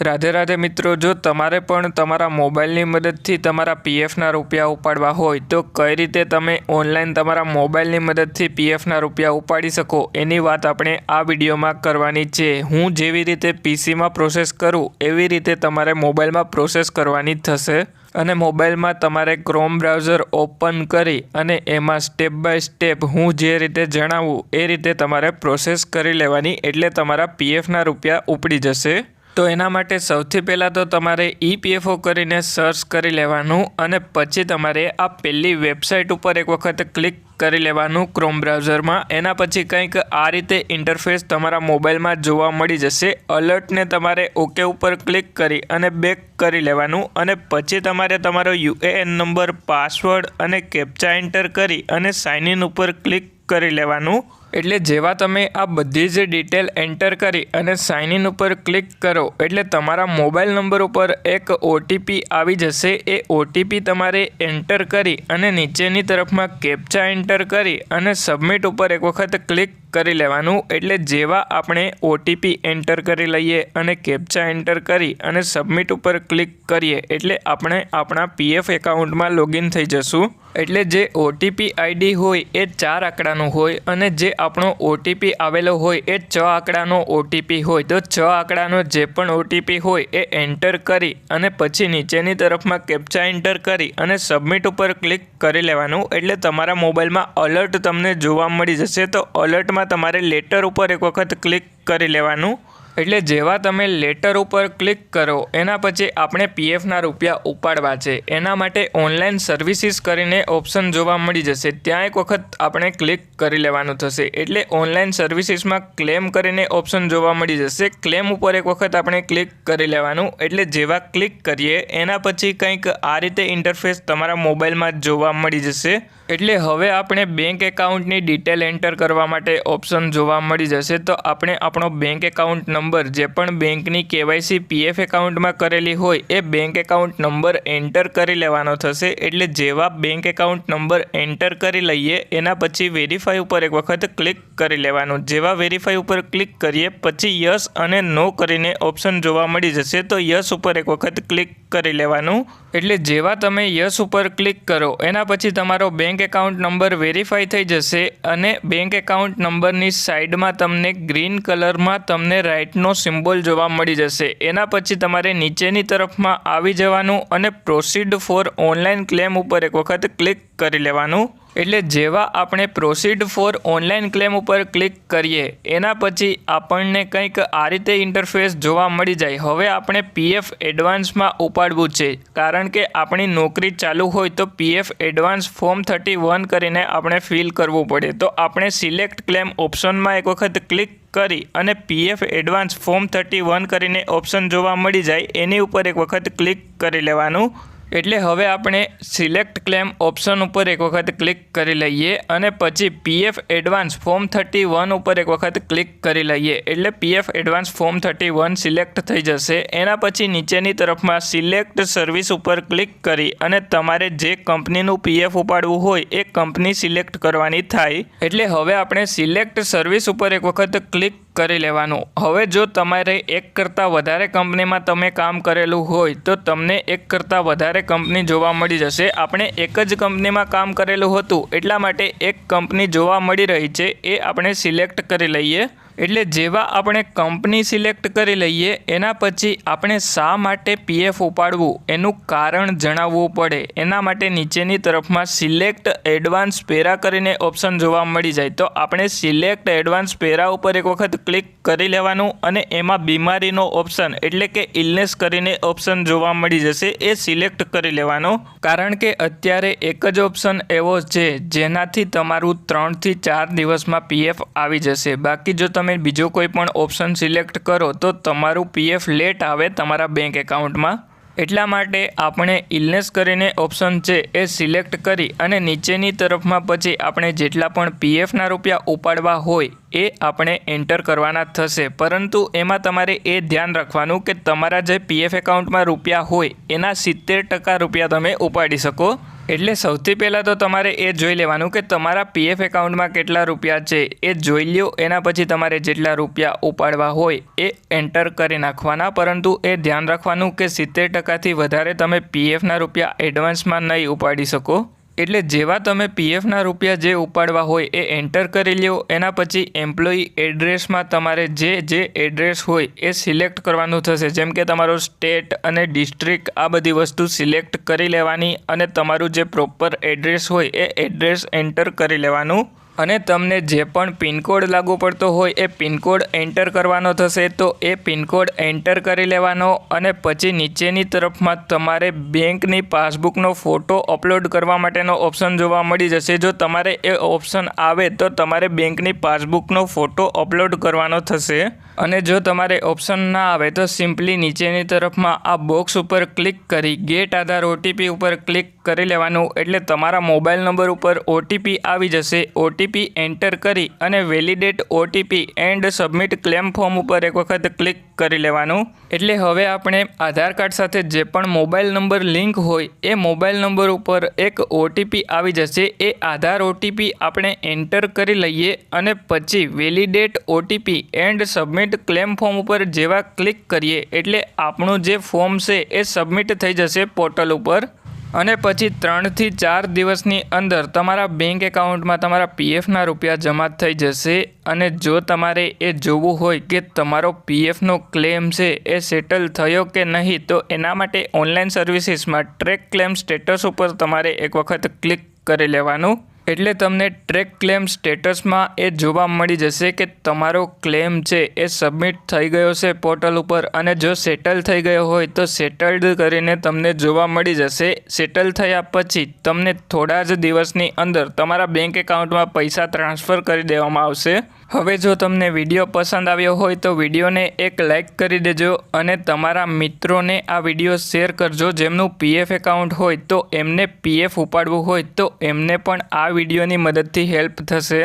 રાધે રાધે મિત્રો, જો તમારે પણ તમારા મોબાઈલની મદદથી તમારા પીએફના રૂપિયા ઉપાડવા હોય, તો કઈ રીતે તમે ઓનલાઈન તમારા મોબાઈલની મદદથી પીએફના રૂપિયા ઉપાડી શકો? એની વાત આપણે આ વિડીયોમાં કરવાની છે. હું જેવી રીતે પીસીમાં પ્રોસેસ કરું, એવી રીતે તમારે મોબાઈલમાં પ્રોસેસ કરવાની થશે. અને મોબાઈલમાં તમારે ક્રોમ બ્રાઉઝર ઓપન કરી અને એમાં સ્ટેપ બાય સ્ટેપ હું જે રીતે જણાવું, એ રીતે તમારે પ્રોસેસ કરી લેવાની, એટલે તમારા પીએફના રૂપિયા ઉપડી જશે. તો એના માટે સૌથી પહેલાં તો તમારે ઈપીએફઓ કરીને સર્ચ કરી લેવાનું અને પછી તમારે આ પહેલી વેબસાઇટ ઉપર એક વખત ક્લિક કરી લેવાનું ક્રોમ બ્રાઉઝરમાં. એના પછી કંઈક આ રીતે ઇન્ટરફેસ તમારા મોબાઈલમાં જોવા મળી જશે. અલર્ટને તમારે ઓકે ઉપર ક્લિક કરી અને બેક કરી લેવાનું અને પછી તમારે તમારો યુએએન નંબર પાસવર્ડ અને કેપ્ચા એન્ટર કરી અને સાઇન ઇન ઉપર ક્લિક કરી લેવાનું. એટલે જેવા તમે આ બધી જ ડિટેલ એન્ટર કરી અને સાઇન ઇન ઉપર ક્લિક કરો, એટલે તમારા મોબાઈલ નંબર ઉપર એક ઓટીપી આવી જશે. એ ઓટીપી તમારે એન્ટર કરી અને નીચેની તરફમાં કેપ્ચા એન્ટર કરી અને સબમિટ ઉપર એક વખત ક્લિક કરી લેવાનું. એટલે જેવા આપણે ઓટીપી એન્ટર કરી લઈએ અને કેપ્ચા એન્ટર કરી અને સબમિટ ઉપર ક્લિક કરીએ, એટલે આપણે આપણા પીએફ એકાઉન્ટમાં લોગિન થઈ જશું. એટલે જે ઓટીપી આઈડી હોય એ ચાર આંકડાનું હોય અને જે આપણો ઓટીપી આવેલો હોય એ છ આંકડાનો ઓટીપી હોય. તો છ આંકડાનો જે પણ ઓટીપી હોય એ એન્ટર કરી અને પછી નીચેની તરફમાં કેપ્ચા એન્ટર કરી અને સબમિટ ઉપર ક્લિક કરી લેવાનું. એટલે તમારા મોબાઈલમાં અલર્ટ તમને જોવા મળી જશે. તો અલર્ટમાં તમારે લેટર ઉપર એક વખત ક્લિક કરી લેવાનું. એટલે જેવા તમે લેટર ઉપર ક્લિક કરો, એના પછી આપણે પીએફના રૂપિયા ઉપાડવા છે. એના માટે ઓનલાઈન સર્વિસીસ કરીને ઓપ્શન જોવા મળી જશે. ત્યાં એક વખત આપણે ક્લિક કરી લેવાનું થશે. એટલે ઓનલાઈન સર્વિસીસમાં ક્લેમ કરીને ઓપ્શન જોવા મળી જશે. ક્લેમ ઉપર એક વખત આપણે ક્લિક કરી લેવાનું. એટલે જેવા ક્લિક કરીએ, એના પછી કંઈક આ રીતે ઇન્ટરફેસ તમારા મોબાઈલમાં જોવા મળી જશે. એટલે હવે આપણે બેંક એકાઉન્ટની ડિટેલ એન્ટર કરવા માટે ઓપ્શન જોવા મળી જશે. તો આપણે આપણો બેંક એકાઉન્ટ નંબર જે પણ બેંકની કેવાયસી પીએફ એકાઉન્ટમાં કરેલી હોય, એ બેંક એકાઉન્ટ નંબર એન્ટર કરી લેવાનો થશે. એટલે જેવા બેંક એકાઉન્ટ નંબર એન્ટર કરી લઈએ, એના પછી વેરીફાઈ ઉપર એક વખત ક્લિક કરી લેવાનું. જેવા વેરીફાઈ ઉપર ક્લિક કરીએ, પછી યસ અને નો કરીને ઓપ્શન જોવા મળી જશે. તો યસ ઉપર એક વખત ક્લિક કરી લેવાનું. એટલે જેવા તમે યસ ઉપર ક્લિક કરો, એના પછી તમારો બેંક એકાઉન્ટ નંબર વેરીફાઈ થઈ જશે અને બેંક એકાઉન્ટ નંબરની સાઈડમાં તમને ગ્રીન કલરમાં તમને રાઇટનો સિમ્બોલ જોવા મળી જશે. એના પછી તમારે નીચેની તરફમાં આવી જવાનું અને પ્રોસીડ ફોર ઓનલાઈન ક્લેમ ઉપર એક વખત ક્લિક કરી લેવાનું. એટલે જેવા આપણે પ્રોસીડ ફોર ઓનલાઈન ક્લેમ ઉપર ક્લિક કરીએ, એના પછી આપણને કંઈક આ રીતે ઇન્ટરફેસ જોવા મળી જાય. હવે આપણે પીએફ એડવાન્સમાં ઉપાડવું છે. કારણ કે આપણી નોકરી ચાલુ હોય તો PF advance form thirty one કરીને આપણે ફિલ કરવું પડે. તો આપણે સિલેક્ટ ક્લેમ ઓપ્શનમાં એક વખત ક્લિક કરી અને PF advance form thirty one કરીને ઓપ્શન જોવા મળી જાય. એની ઉપર એક વખત ક્લિક કરી લેવાનું. એટલે હવે આપણે સિલેક્ટ ક્લેમ ઓપ્શન ઉપર એક વખત ક્લિક કરી લઈએ અને પછી PF advance form thirty one ઉપર એક વખત ક્લિક કરી લઈએ. એટલે PF advance form thirty one select થઈ જશે. એના પછી નીચેની તરફમાં સિલેક્ટ સર્વિસ ઉપર ક્લિક કરી અને તમારે જે કંપનીનું પીએફ ઉપાડવું હોય એ કંપની સિલેક્ટ કરવાની થાય. એટલે હવે આપણે સિલેક્ટ સર્વિસ ઉપર એક વખત ક્લિક કરી લેવાનું. હવે જો તમારે એક કરતાં વધારે કંપનીમાં તમે કામ કરેલું હોય, તો તમને એક કરતાં વધારે કંપની જોવા મળી જશે. આપણે એક જ કંપનીમાં કામ કરેલું હતું, એટલા માટે એક કંપની જોવા મળી રહી છે, એ આપણે સિલેક્ટ કરી લઈએ. એટલે જેવા આપણે કંપની સિલેક્ટ કરી લઈએ, એના પછી આપણે શા માટે પીએફ ઉપાડવું, એનું કારણ જણાવવું પડે. એના માટે નીચેની તરફમાં સિલેક્ટ એડવાન્સ પેરા કરીને ઓપ્શન જોવા મળી જાય. તો આપણે સિલેક્ટ એડવાન્સ પેરા ઉપર એક વખત ક્લિક કરી લેવાનું અને એમાં બીમારીનો ઓપ્શન એટલે કે ઇલનેસ કરીને ઓપ્શન જોવા મળી જશે, એ સિલેક્ટ કરી લેવાનો. કારણ કે અત્યારે એક જ ઓપ્શન એવો છે, જેનાથી તમારું ત્રણથી ચાર દિવસમાં પીએફ આવી જશે. બાકી જો તમે તમે બીજો કોઈ પણ ઓપ્શન સિલેક્ટ કરો તો તમારું પીએફ લેટ આવે તમારા બેંક એકાઉન્ટમાં એટલા માટે આપણે ઇલનેસ કરીને ઓપ્શન છે એ સિલેક્ટ કરી અને નીચેની તરફમાં પછી આપણે જેટલા પણ પીએફના રૂપિયા ઉપાડવા હોય એ આપણે એન્ટર કરવાના થશે. પરંતુ એમાં તમારે એ ધ્યાન રાખવાનું કે તમારા જે પીએફ એકાઉન્ટમાં રૂપિયા હોય એના સિત્તેર ટકા રૂપિયા તમે ઉપાડી શકો. એટલે સૌથી પહેલાં તો તમારે એ જોઈ લેવાનું કે તમારા પીએફ એકાઉન્ટમાં કેટલા રૂપિયા છે, એ જોઈ લ્યો. એના પછી તમારે જેટલા રૂપિયા ઉપાડવા હોય એ એન્ટર કરી નાખવાના. પરંતુ એ ધ્યાન રાખવાનું કે સિત્તેર ટકાથી વધારે તમે પીએફના રૂપિયા એડવાન્સમાં નહીં ઉપાડી શકો. એટલે જેવા તમે પીએફના રૂપિયા જે ઉપાડવા હોય એ એન્ટર કરી લ્યો, એના પછી એમ્પ્લોયી એડ્રેસમાં તમારે જે જે એડ્રેસ હોય એ સિલેક્ટ કરવાનું થશે. જેમ કે તમારો સ્ટેટ અને ડિસ્ટ્રિક્ટ આ બધી વસ્તુ સિલેક્ટ કરી લેવાની અને તમારું જે પ્રોપર એડ્રેસ હોય એ એડ્રેસ એન્ટર કરી લેવાનું અને તમને જે પણ પિનકોડ લાગુ પડતો હોય એ પિનકોડ એન્ટર કરવાનો થશે, તો એ પિનકોડ એન્ટર કરી લેવાનો અને પછી નીચેની તરફમાં તમારે બેંકની પાસબુકનો ફોટો અપલોડ કરવા માટેનો ઓપ્શન જોવા મળી જશે. જો તમારે એ ઓપ્શન આવે, તો તમારે બેંકની પાસબુકનો ફોટો અપલોડ કરવાનો થશે. અને જો તમારે ઓપ્શન ના આવે, તો સિમ્પલી નીચેની તરફમાં આ બોક્સ ઉપર ક્લિક કરી ગેટ આધાર ઓટીપી ઉપર ક્લિક કરી લેવાનું. એટલે તમારા મોબાઈલ નંબર ઉપર ઓટીપી આવી જશે. ઓટીપી એન્ટર કરી અને validate OTP and submit claim form ઉપર એક વખત ક્લિક કરી લેવાનું. એટલે હવે આપણે આધાર કાર્ડ સાથે જે પણ મોબાઈલ નંબર લિંક હોય એ મોબાઈલ નંબર ઉપર એક ઓટીપી આવી જશે. એ આધાર ઓટીપી આપણે એન્ટર કરી લઈએ અને પછી validate OTP and submit claim form ઉપર જેવા ક્લિક કરીએ. એટલે આપણું જે ફોર્મ છે એ સબમિટ થઈ જશે પોર્ટલ ઉપર. અને પછી ત્રણથી ચાર દિવસની અંદર તમારા બેંક એકાઉન્ટમાં તમારા પીએફના રૂપિયા જમા થઈ જશે અને જો તમારે એ જોવું હોય કે તમારો પીએફનો ક્લેમ છે, એ સેટલ થયો કે નહીં, તો એના માટે ઓનલાઈન સર્વિસીસમાં ટ્રેક ક્લેમ સ્ટેટસ ઉપર તમારે એક વખત ક્લિક કરી લેવાનું. એટલે તમને ટ્રેક ક્લેમ સ્ટેટસમાં એ જોવા મળી જશે કે તમારો ક્લેમ છે એ સબમિટ થઈ ગયો છે પોર્ટલ ઉપર અને જો સેટલ થઈ ગયો હોય તો સેટલ્ડ કરીને તમને જોવા મળી જશે. સેટલ થયા પછી તમને થોડા જ દિવસની અંદર તમારા બેંક એકાઉન્ટમાં પૈસા ટ્રાન્સફર કરી દેવામાં આવશે. હવે જો તમને વીડિયો પસંદ આવ્યો હોય તો વિડીયોને એક લાઇક કરી દેજો અને તમારા મિત્રોને આ વીડિયો શેર કરજો જેમનું પીએફ એકાઉન્ટ હોય તો એમને પીએફ ઉપાડવું હોય તો એમને પણ આ વિડીયોની મદદથી હેલ્પ થશે.